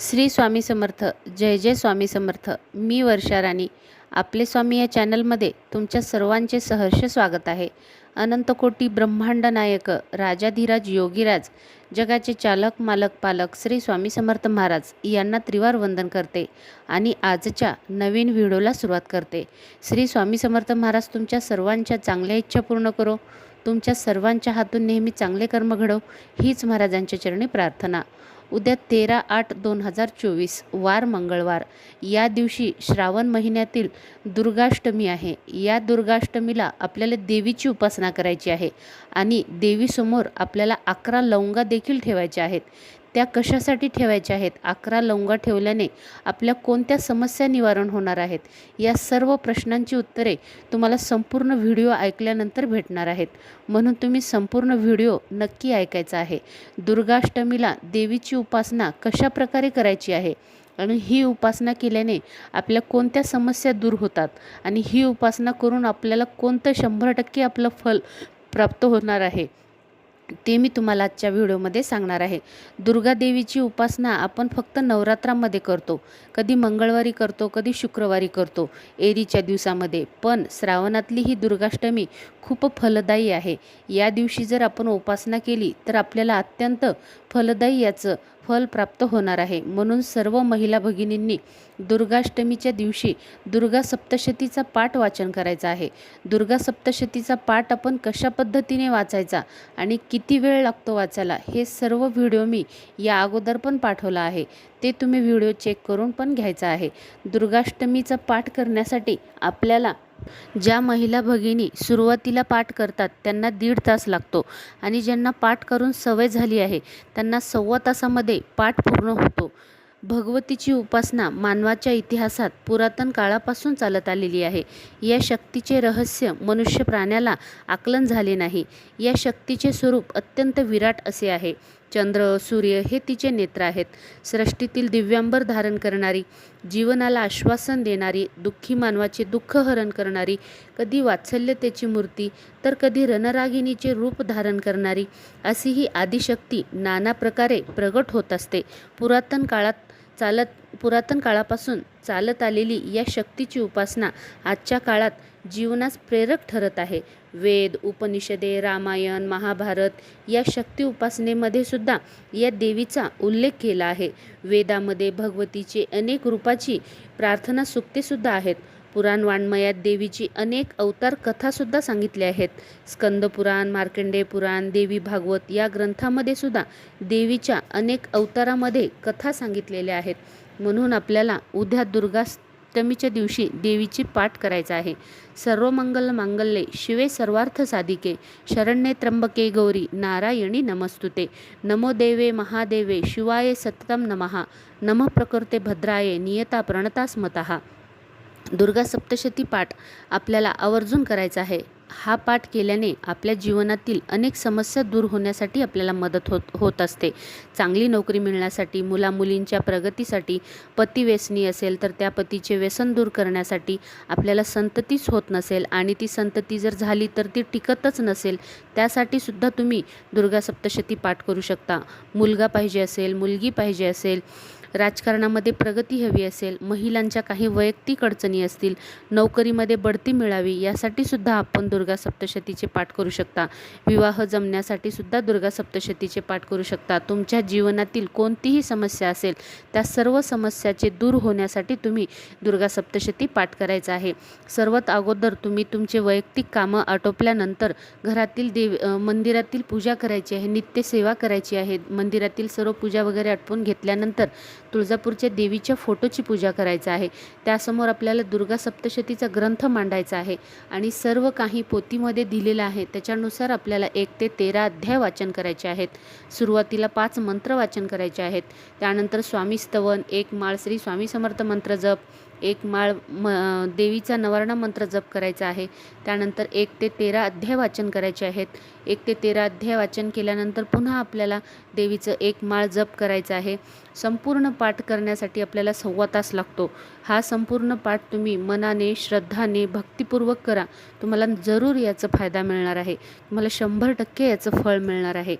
श्री स्वामी समर्थ जय जय स्वामी समर्थ. मी वर्षा राणी. आपले स्वामी या चॅनलमध्ये तुमच्या सर्वांचे सहर्ष स्वागत आहे. अनंतकोटी ब्रह्मांड नायक राजाधिराज योगीराज जगाचे चालक मालक पालक श्री स्वामी समर्थ महाराज यांना त्रिवार वंदन करते आणि आजच्या नवीन व्हिडिओला सुरुवात करते. श्री स्वामी समर्थ महाराज तुमच्या सर्वांच्या चांगल्या इच्छा पूर्ण करो. तुमच्या सर्वांच्या हातून नेहमी चांगले कर्म घडव हीच महाराजांच्या चरणी प्रार्थना. उद्या तेरा आठ दोन हजार चोवीस वार मंगळवार. या दिवशी श्रावण महिन्यातील दुर्गाष्टमी आहे. या दुर्गाष्टमीला आपल्याला देवीची उपासना करायची आहे आणि देवीसमोर आपल्याला अकरा लवंगा देखील ठेवायच्या आहेत. त्या कशासाठी ठेवायच्या आहेत? अकरा लवंगा ठेवल्याने आपल्या कोणत्या समस्या निवारण होणार आहेत? या सर्व प्रश्नांची उत्तरे तुम्हाला संपूर्ण व्हिडिओ ऐकल्यानंतर भेटणार आहेत. म्हणून तुम्ही संपूर्ण व्हिडिओ नक्की ऐकायचा आहे. दुर्गाष्टमीला देवीची उपासना कशा प्रकारे करायची आहे? आणि ही उपासना केल्याने आपल्या कोणत्या समस्या दूर होतात? आणि ही उपासना करून आपल्याला कोणतं शंभर टक्के आपलं फल प्राप्त होणार आहे? ते मी तुम्हाला आजच्या व्हिडिओमध्ये सांगणार आहे. दुर्गा देवीची उपासना आपण फक्त नवरात्रामध्ये करतो. कधी मंगळवारी करतो कधी शुक्रवारी करतो एरीच्या दिवसामध्ये. पण श्रावणातली ही दुर्गाष्टमी खूप फलदायी आहे. या दिवशी जर आपण उपासना केली तर आपल्याला अत्यंत फलदायी याचं फल प्राप्त होणार आहे. म्हणून सर्व महिला भगिनींनी दुर्गाष्टमीच्या दिवशी दुर्गा सप्तशतीचा पाठ वाचन करायचा आहे. दुर्गा सप्तशतीचा पाठ आपण कशा पद्धतीने वाचायचा आणि किती वेळ लागतो वाचायला हे सर्व व्हिडिओ मी या अगोदर पण पाठवला आहे. ते तुम्ही व्हिडिओ चेक करून पण घ्यायचा आहे. दुर्गाष्टमीचा पाठ करण्यासाठी आपल्याला ज्या महिला भगिनी सुरुवातीला पाठ करतात त्यांना दीड तास लागतो आणि ज्यांना पाठ करून सवय झाली आहे त्यांना सव्वा तासामध्ये पाठ पूर्ण होतो. भगवतीची उपासना मानवाच्या इतिहासात पुरातन काळापासून चालत आलेली आहे. या शक्तीचे रहस्य मनुष्य प्राण्याला आकलन झाले नाही. या शक्तीचे स्वरूप अत्यंत विराट असे आहे. चंद्र सूर्य हे तिचे नेत्र आहेत. सृष्टीतील दिव्यांबर धारण करणारी जीवनाला आश्वासन देणारी दुःखी मानवाचे दुःख हरण करणारी कधी वात्सल्यतेची मूर्ती तर कधी रणरागिणीचे रूप धारण करणारी अशी ही आदिशक्ती नाना प्रकारे प्रगट होत असते. पुरातन काळात चालत पुरातन काळापासून चालत आलेली या शक्तीची उपासना आजच्या काळात जीवनास प्रेरक ठरत आहे. वेद उपनिषदे रामायण महाभारत या शक्ती उपासनेमध्ये सुद्धा या देवीचा उल्लेख केला आहे. वेदामध्ये भगवतीचे अनेक रूपाची प्रार्थना सुक्तेसुद्धा आहेत. पुराण वाङ्मयात देवीची अनेक अवतार कथासुद्धा सांगितल्या आहेत. स्कंदपुराण मार्कंडेय पुराण देवी भागवत या ग्रंथामध्ये सुद्धा देवीच्या अनेक अवतारामध्ये कथा सांगितलेल्या आहेत. म्हणून आपल्याला उद्या सप्तमीच्या दिवशी देवीची पाठ करायचा आहे. सर्व मंगल मांगल्ये शिवे सर्वार्थ साधिके. शरण्ये त्र्यंबके गौरी नारायणी नमस्तुते. नमो देवे महादेवे शिवाय सततम नमः नमः प्रकृते भद्राये नियता प्रणता स्मतः. दुर्गा सप्तशती पाठ आपल्याला आवर्जून करायचा आहे. हा पाठ केल्याने आपल्या जीवनातील अनेक समस्या दूर होण्यासाठी आपल्याला मदत होत होत असते. चांगली नोकरी मिळण्यासाठी मुलामुलींच्या प्रगतीसाठी पती व्यसनी असेल तर त्या पतीचे व्यसन दूर करण्यासाठी आपल्याला संततीच होत नसेल आणि ती संतती जर झाली तर ती टिकतच नसेल त्यासाठी सुद्धा तुम्ही दुर्गा सप्तशती पाठ करू शकता. मुलगा पाहिजे असेल मुलगी पाहिजे असेल राजकारणामध्ये प्रगती हवी असेल महिलांच्या काही वैयक्तिक अडचणी असतील नोकरीमध्ये बढती मिळावी यासाठी सुद्धा आपण दुर्गा सप्तशतीचे पाठ करू शकता. विवाह जमण्यासाठी सुद्धा दुर्गा सप्तशतीचे पाठ करू शकता. तुमच्या जीवनातील कोणतीही समस्या असेल त्या सर्व समस्याचे दूर होण्यासाठी तुम्ही दुर्गा सप्तशती पाठ करायचा आहे. सर्वात अगोदर तुम्ही तुमचे वैयक्तिक कामं आटोपल्यानंतर घरातील देव मंदिरातील पूजा करायची आहे नित्यसेवा करायची आहे. मंदिरातील सर्व पूजा वगैरे आटपून घेतल्यानंतर तुळजापूरच्या देवीच्या फोटोची पूजा करायचं आहे. त्यासमोर आपल्याला दुर्गा सप्तशतीचा ग्रंथ मांडायचा आहे. आणि सर्व काही पोतीमध्ये दिलेलं आहे. त्याच्यानुसार आपल्याला एक ते तेरा अध्याय वाचन करायचे आहेत. सुरुवातीला पाच मंत्र वाचन करायचे आहेत. त्यानंतर स्वामी स्तवन एक माळ श्री स्वामी समर्थ मंत्र जप एक माळ म देवीचा नवारणा मंत्र जप करायचा आहे. त्यानंतर एक ते तेरा अध्याय वाचन करायचे आहेत. एक ते तेरा अध्याय वाचन केल्यानंतर पुन्हा आपल्याला देवीचं एक माळ जप करायचं आहे. संपूर्ण पाठ करण्यासाठी आपल्याला सव्वा तास लागतो. हा संपूर्ण पाठ तुम्ही मनाने श्रद्धाने भक्तिपूर्वक करा. तुम्हाला जरूर याचा फायदा मिळणार आहे. तुम्हाला शंभर टक्के याचं फळ मिळणार आहे.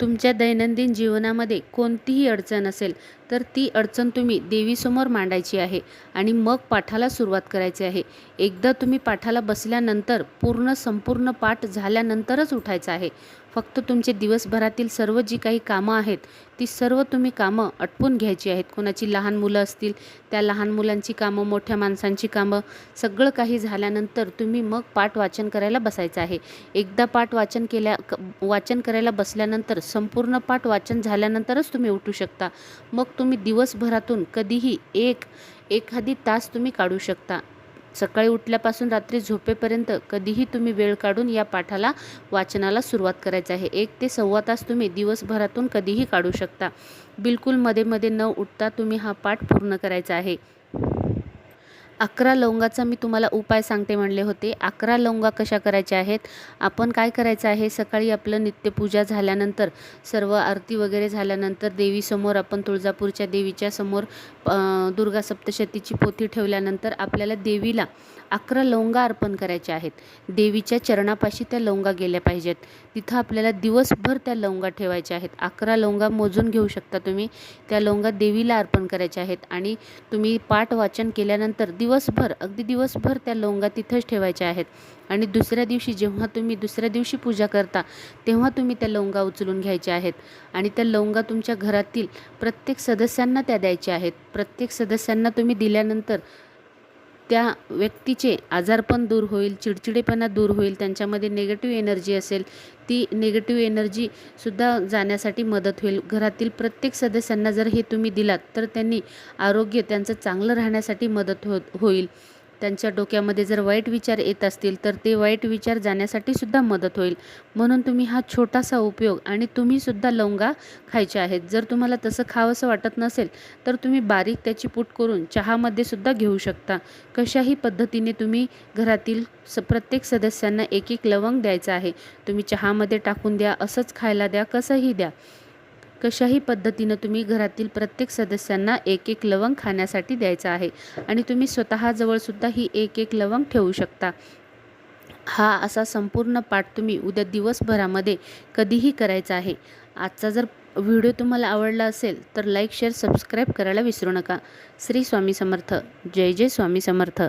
तुमच्या दैनंदिन जीवनामध्ये कोणतीही अडचण असेल तर ती अडचण तुम्ही देवीसमोर मांडायची आहे आणि मग पाठाला सुरुवात करायची आहे. एकदा तुम्ही पाठाला बसल्यानंतर पूर्ण संपूर्ण पाठ झाल्यानंतरच उठायचं आहे. फक्त तुमचे दिवसभरातील सर्व जी काही कामं आहेत ती सर्व तुम्ही कामं आटपून घ्यायची आहेत. कोणाची लहान मुलं असतील त्या लहान मुलांची कामं मोठ्या माणसांची कामं सगळं काही झाल्यानंतर तुम्ही मग पाठ वाचन करायला बसायचं आहे. एकदा पाठ वाचन केल्या क वाचन करायला बसल्यानंतर संपूर्ण पाठ वाचन झाल्यानंतरच तुम्ही उठू शकता. मग तुम्ही दिवसभरातून कधीही एक एखादी तास तुम्ही काढू शकता. सकाळी उठल्यापासून रात्री झोपेपर्यंत कधीही तुम्ही वेळ काढून या पाठाला वाचनाला सुरुवात करायचं आहे. एक ते सव्वा तास तुम्ही दिवसभरातून कधीही काढू शकता. बिलकुलमध्ये मध्ये न उठता तुम्ही हा पाठ पूर्ण करायचा आहे. अकरा लवंगाचा मी तुम्हाला उपाय सांगते म्हणले होते. अकरा लवंगा कशा करायच्या आहेत? आपण काय करायचं आहे? सकाळी आपलं नित्यपूजा झाल्यानंतर सर्व आरती वगैरे झाल्यानंतर देवीसमोर आपण तुळजापूरच्या देवीच्या समोर दुर्गा सप्तशतीची पोथी ठेवल्यानंतर आपल्याला देवीला अकरा लवंगा अर्पण करायच्या आहेत. देवीच्या चरणापाशी त्या लवंगा गेल्या पाहिजेत. तिथं आपल्याला दिवसभर त्या लवंगा ठेवायच्या आहेत. अकरा लवंगा मोजून घेऊ शकता तुम्ही. त्या लवंगा देवीला अर्पण करायच्या आहेत आणि तुम्ही पाठ वाचन केल्यानंतर दिवसभर अगदी दिवसभर त्या लवंगा तिथंच ठेवायच्या आहेत. आणि दुसऱ्या दिवशी जेव्हा तुम्ही दुसऱ्या दिवशी पूजा करता तेव्हा तुम्ही त्या लवंगा उचलून घ्यायच्या आहेत. आणि त्या लवंगा तुमच्या घरातील प्रत्येक सदस्यांना त्या द्यायच्या आहेत. प्रत्येक सदस्यांना तुम्ही दिल्यानंतर त्या व्यक्तीचे आजारपण दूर होईल चिडचिडेपणा दूर होईल त्यांच्यामध्ये निगेटिव्ह एनर्जी असेल ती निगेटिव्ह एनर्जीसुद्धा जाण्यासाठी मदत होईल. घरातील प्रत्येक सदस्यांना जर हे तुम्ही दिलात तर त्यांनी आरोग्य त्यांचं चांगलं राहण्यासाठी मदत हो होईल. त्यांच्या डोक्यामध्ये जर वाईट विचार येत असतील तर ते वाईट विचार जाण्यासाठी सुद्धा मदत होईल. म्हणून तुम्ही हा छोटासा उपयोग आणि तुम्हीसुद्धा लवंगा खायचे आहेत. जर तुम्हाला तसं खावंसं वाटत नसेल तर तुम्ही बारीक त्याची पूट करून चहामध्ये सुद्धा घेऊ शकता. कशाही पद्धतीने तुम्ही घरातील स प्रत्येक सदस्यांना एक एक लवंग द्यायचं आहे. तुम्ही चहामध्ये टाकून द्या असंच खायला द्या कसंही द्या. कशाही पद्धतीनं तुम्ही घरातील प्रत्येक सदस्यांना एक एक लवंग खाण्यासाठी द्यायचा आहे. आणि तुम्ही स्वतःजवळसुद्धा ही एक एक लवंग ठेवू शकता. हा असा संपूर्ण पाठ तुम्ही उद्या दिवसभरामध्ये कधीही करायचा आहे. आजचा जर व्हिडिओ तुम्हाला आवडला असेल तर लाईक शेअर सबस्क्राईब करायला विसरू नका. श्री स्वामी समर्थ. जय जय स्वामी समर्थ.